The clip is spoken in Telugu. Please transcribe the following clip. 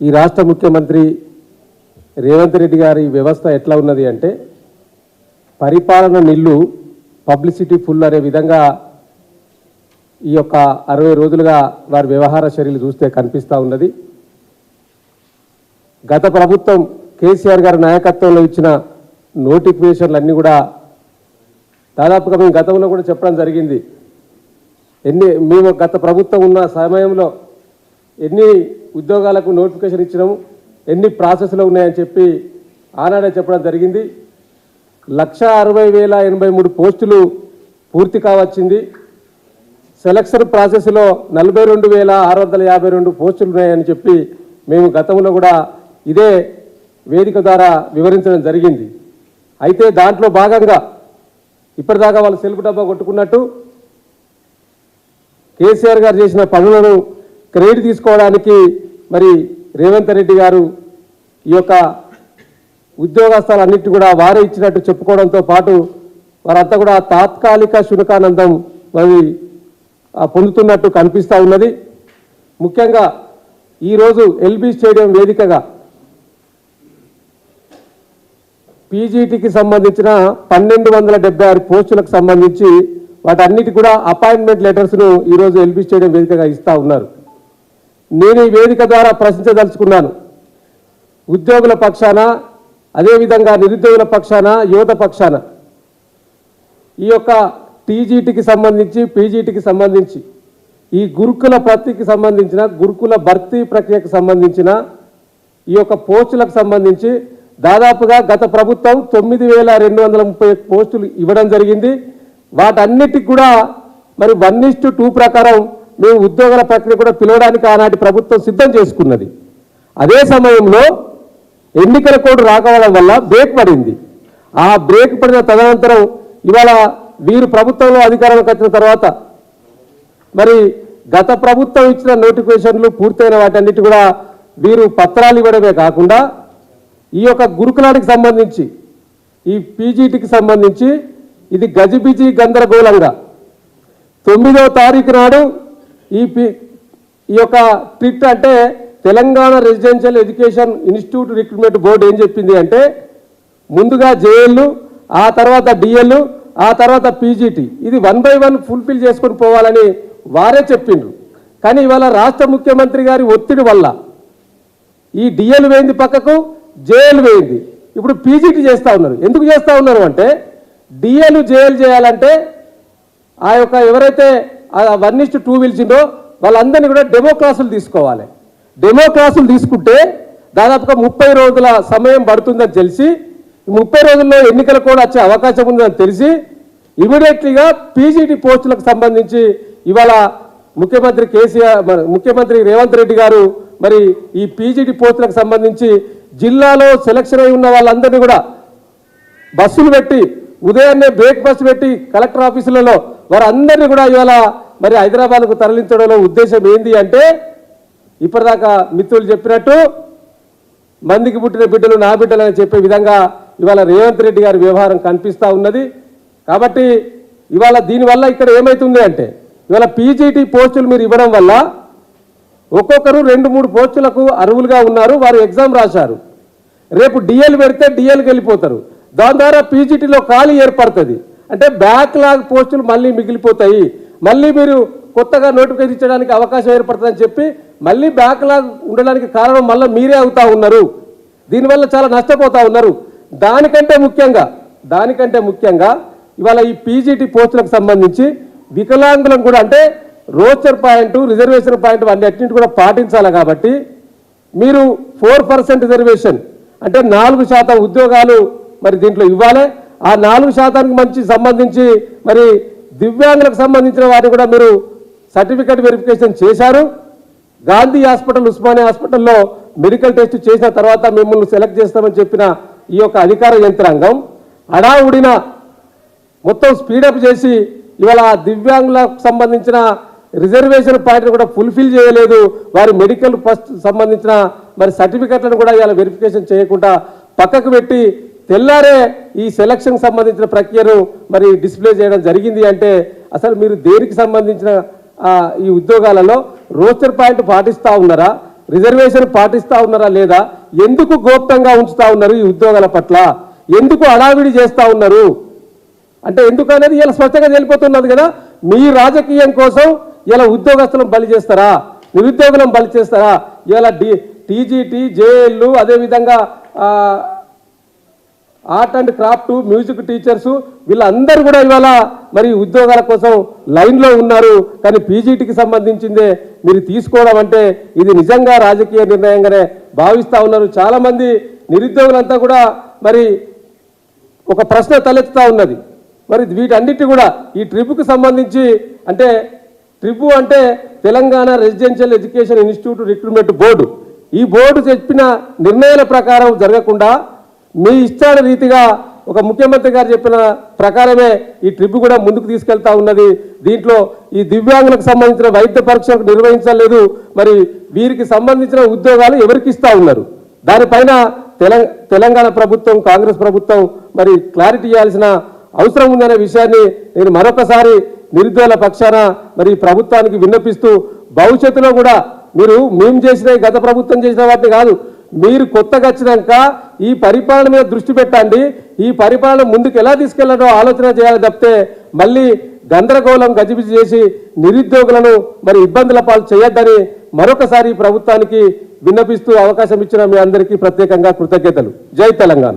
ఈ రాష్ట్ర ముఖ్యమంత్రి రేవంత్ రెడ్డి గారి వ్యవస్థ ఎట్లా ఉన్నది అంటే పరిపాలన నిల్లు పబ్లిసిటీ ఫుల్ అనే విధంగా ఈ యొక్క అరవై రోజులుగా వారి వ్యవహార శైలి చూస్తే కనిపిస్తూ ఉన్నది. గత ప్రభుత్వం కేసీఆర్ గారి నాయకత్వంలో ఇచ్చిన నోటిఫికేషన్లు అన్నీ కూడా దాదాపుగా మేము గతంలో కూడా చెప్పడం జరిగింది. ఎన్ని మేము గత ప్రభుత్వం ఉన్న సమయంలో ఎన్ని ఉద్యోగాలకు నోటిఫికేషన్ ఇచ్చినాము ఎన్ని ప్రాసెస్లో ఉన్నాయని చెప్పి ఆనాడే చెప్పడం జరిగింది. లక్ష అరవై వేల ఎనభై మూడు పోస్టులు పూర్తి కావచ్చింది. సెలక్షన్ ప్రాసెస్లో నలభై రెండు వేల ఆరు వందల యాభై రెండు పోస్టులు ఉన్నాయని చెప్పి మేము గతంలో కూడా ఇదే వేదిక ద్వారా వివరించడం జరిగింది. అయితే దాంట్లో భాగంగా ఇప్పటిదాకా వాళ్ళు సెల్ఫ్ డబ్బా కొట్టుకున్నట్టు కేసీఆర్ గారు చేసిన పనులను క్రెడిట్ తీసుకోవడానికి మరి రేవంత్ రెడ్డి గారు ఈ యొక్క ఉద్యోగస్థాలన్నిటి కూడా వారే ఇచ్చినట్టు చెప్పుకోవడంతో పాటు వారంతా కూడా తాత్కాలిక శునకానందం మరి పొందుతున్నట్టు కనిపిస్తూ ఉన్నది. ముఖ్యంగా ఈరోజు ఎల్బీ స్టేడియం వేదికగా పీజీటీకి సంబంధించిన పన్నెండు వందల డెబ్బై ఆరు పోస్టులకు సంబంధించి వాటన్నిటి కూడా అపాయింట్మెంట్ లెటర్స్ను ఈరోజు ఎల్బీ స్టేడియం వేదికగా ఇస్తూ ఉన్నారు. నేను ఈ వేదిక ద్వారా ప్రశ్నించదలుచుకున్నాను. ఉద్యోగుల పక్షాన అదేవిధంగా నిరుద్యోగుల పక్షాన యువత పక్షాన. ఈ యొక్క టీజీటీకి సంబంధించి పీజీటీకి సంబంధించి ఈ గురుకుల భర్తీకి సంబంధించిన గురుకుల భర్తీ ప్రక్రియకు సంబంధించిన ఈ యొక్క పోస్టులకు సంబంధించి దాదాపుగా గత ప్రభుత్వం తొమ్మిది వేల రెండు వందల ముప్పై పోస్టులు ఇవ్వడం జరిగింది. వాటన్నిటికి కూడా మరి వన్ ఇస్ టూ ప్రకారం మేము ఉద్యోగాల ప్రక్రియ కూడా పిలవడానికి ఆనాటి ప్రభుత్వం సిద్ధం చేసుకున్నది. అదే సమయంలో ఎన్నికల కోడ్ రాకపోవడం వల్ల బ్రేక్ పడింది. ఆ బ్రేక్ పడిన తదనంతరం ఇవాళ వీరు ప్రభుత్వంలో అధికారంలోకి వచ్చిన తర్వాత మరి గత ప్రభుత్వం ఇచ్చిన నోటిఫికేషన్లు పూర్తయిన వాటన్నిటి కూడా వీరు పత్రాలు ఇవ్వడమే కాకుండా ఈ యొక్క గురుకులానికి సంబంధించి ఈ పీజీటీకి సంబంధించి ఇది గజిబిజి గందరగోళంగా తొమ్మిదవ తారీఖు నాడు ఈ పి ఈ యొక్క ట్రిట్ అంటే Telangana residential education institute recruitment board ఏం చెప్పింది అంటే ముందుగా జేఎల్ ఆ తర్వాత డిఎల్ ఆ తర్వాత పీజీటీ. ఇది వన్ బై వన్ ఫుల్ఫిల్ చేసుకొని పోవాలని వారే చెప్పిండ్రు. కానీ ఇవాళ రాష్ట్ర ముఖ్యమంత్రి గారి ఒత్తిడి వల్ల ఈ డిఎల్ వేయింది పక్కకు జేఎల్ వేయింది. ఇప్పుడు పీజీటీ చేస్తూ ఉన్నారు. ఎందుకు చేస్తూ ఉన్నారు అంటే డిఎల్ జేఎల్ చేయాలంటే ఆ యొక్క ఎవరైతే వన్ ఇస్ట్ టూ పిలిచిండో వాళ్ళందరినీ కూడా డెమో క్లాసులు తీసుకోవాలి. డెమో క్లాసులు తీసుకుంటే దాదాపుగా ముప్పై రోజుల సమయం పడుతుందని తెలిసి ముప్పై రోజుల్లో ఎన్నికలు కూడా వచ్చే అవకాశం ఉందని తెలిసి ఇమీడియట్లీగా పీజీటీ పోస్టులకు సంబంధించి ఇవాళ ముఖ్యమంత్రి కేసీఆర్ ముఖ్యమంత్రి రేవంత్ రెడ్డి గారు మరి ఈ పీజీటీ పోస్టులకు సంబంధించి జిల్లాలో సెలక్షన్ అయి ఉన్న వాళ్ళందరినీ కూడా బస్సులు పెట్టి ఉదయాన్నే బ్రేక్ఫాస్ట్ పెట్టి కలెక్టర్ ఆఫీసులలో వారందరినీ కూడా ఇవాళ మరి హైదరాబాద్కు తరలించడంలో ఉద్దేశం ఏంది అంటే ఇప్పటిదాకా మిత్రులు చెప్పినట్టు మందికి పుట్టిన బిడ్డలు నా బిడ్డలు అని చెప్పే విధంగా ఇవాళ రేవంత్ రెడ్డి గారి వ్యవహారం కనిపిస్తూ ఉన్నది. కాబట్టి ఇవాళ దీనివల్ల ఇక్కడ ఏమవుతుంది అంటే ఇవాళ పీజీటీ పోస్టులు మీరు ఇవ్వడం వల్ల ఒక్కొక్కరు రెండు మూడు పోస్టులకు అర్హులుగా ఉన్నారు వారు ఎగ్జామ్ రాశారు. రేపు డిఎల్ పెడితే డిఎల్కి వెళ్ళిపోతారు. దాని ద్వారా పీజీటీలో ఖాళీ ఏర్పడుతుంది. అంటే బ్యాక్లాగ్ పోస్టులు మళ్ళీ మిగిలిపోతాయి. మళ్ళీ మీరు కొత్తగా నోటిఫికేషన్ ఇచ్చడానికి అవకాశం ఏర్పడుతుందని చెప్పి మళ్ళీ బ్యాక్లాగ్ ఉండడానికి కారణం మళ్ళీ మీరే అవుతా ఉన్నారు. దీనివల్ల చాలా నష్టపోతా ఉన్నారు. దానికంటే ముఖ్యంగా దానికంటే ముఖ్యంగా ఇవాళ ఈ పీజీటీ పోస్టులకు సంబంధించి వికలాంగులను కూడా అంటే రోచర్ పాయింట్ రిజర్వేషన్ పాయింట్ అన్నింటిని కూడా పాటించాలి కాబట్టి మీరు ఫోర్ పర్సెంట్ రిజర్వేషన్ అంటే నాలుగు శాతం ఉద్యోగాలు మరి దీంట్లో ఇవ్వాలి. ఆ నాలుగు శాతానికి మంచి సంబంధించి మరి దివ్యాంగులకు సంబంధించిన వారిని కూడా మీరు సర్టిఫికేట్ వెరిఫికేషన్ చేశారు. గాంధీ హాస్పిటల్ ఉస్మానియా హాస్పిటల్లో మెడికల్ టెస్ట్ చేసిన తర్వాత మిమ్మల్ని సెలెక్ట్ చేస్తామని చెప్పిన ఈ యొక్క అధికార యంత్రాంగం హడావుడిన మొత్తం స్పీడప్ చేసి ఇవాళ ఆ దివ్యాంగులకు సంబంధించిన రిజర్వేషన్ పాయింట్ కూడా ఫుల్ఫిల్ చేయలేదు. వారి మెడికల్ ఫస్ట్ సంబంధించిన మరి సర్టిఫికెట్లను కూడా ఇవాళ వెరిఫికేషన్ చేయకుండా పక్కకు పెట్టి తెల్లారే ఈ సెలక్షన్ సంబంధించిన ప్రక్రియను మరి డిస్ప్లే చేయడం జరిగింది అంటే అసలు మీరు దేనికి సంబంధించిన ఈ ఉద్యోగాలలో రోస్టర్ పాయింట్ పాటిస్తూ ఉన్నారా? రిజర్వేషన్ పాటిస్తా ఉన్నారా లేదా? ఎందుకు గోప్తంగా ఉంచుతా ఉన్నారు ఈ ఉద్యోగాల పట్ల? ఎందుకు అడావిడి చేస్తూ ఉన్నారు? అంటే ఎందుకు అనేది ఇలా స్పష్టంగా తెలిపోతున్నది కదా. మీ రాజకీయం కోసం ఇలా ఉద్యోగస్తులను బలి చేస్తారా? నిరుద్యోగులను బలి చేస్తారా? ఇలా డి టీజీటీ జేఎల్లు అదేవిధంగా art and craft music teachers వీళ్ళందరూ కూడా ఇవాళ మరి ఉద్యోగాల కోసం లైన్లో ఉన్నారు. కానీ పీజీటీకి సంబంధించిందే మీరు తీసుకోవడం అంటే ఇది నిజంగా రాజకీయ నిర్ణయంగానే భావిస్తూ ఉన్నారు. చాలామంది నిరుద్యోగులంతా కూడా మరి ఒక ప్రశ్న తలెత్తుతూ ఉన్నది. మరి వీటన్నిటి కూడా ఈ ట్రిప్కు సంబంధించి అంటే ట్రిప్ అంటే Telangana residential education institute recruitment board. ఈ బోర్డు చెప్పిన నిర్ణయాల ప్రకారం జరగకుండా మీ ఇష్టాల రీతిగా ఒక ముఖ్యమంత్రి గారు చెప్పిన ప్రకారమే ఈ ట్రిప్ కూడా ముందుకు తీసుకెళ్తా ఉన్నది. దీంట్లో ఈ దివ్యాంగులకు సంబంధించిన వైద్య పరీక్షలకు నిర్వహించలేదు. మరి వీరికి సంబంధించిన ఉద్యోగాలు ఎవరికి ఇస్తా ఉన్నారు? దానిపైన తెలంగాణ తెలంగాణ ప్రభుత్వం కాంగ్రెస్ ప్రభుత్వం మరి క్లారిటీ ఇవ్వాల్సిన అవసరం ఉందనే విషయాన్ని నేను మరొకసారి నిరుద్యోగుల పక్షాన మరి ప్రభుత్వానికి విన్నపిస్తూ భవిష్యత్తులో కూడా మీరు మేము చేసిన గత ప్రభుత్వం చేసిన వాటిని కాదు మీరు కొత్తగా వచ్చినాక ఈ పరిపాలన మీద దృష్టి పెట్టండి. ఈ పరిపాలన ముందుకు ఎలా తీసుకెళ్ళడో ఆలోచన చేయాలి తప్పితే మళ్ళీ గందరగోళం గజిబిజి చేసి నిరుద్యోగులను మరి ఇబ్బందుల పాలు చేయొద్దని మరొకసారి ప్రభుత్వానికి విన్నపిస్తూ అవకాశం ఇచ్చిన మీ అందరికీ ప్రత్యేకంగా కృతజ్ఞతలు. జై తెలంగాణ.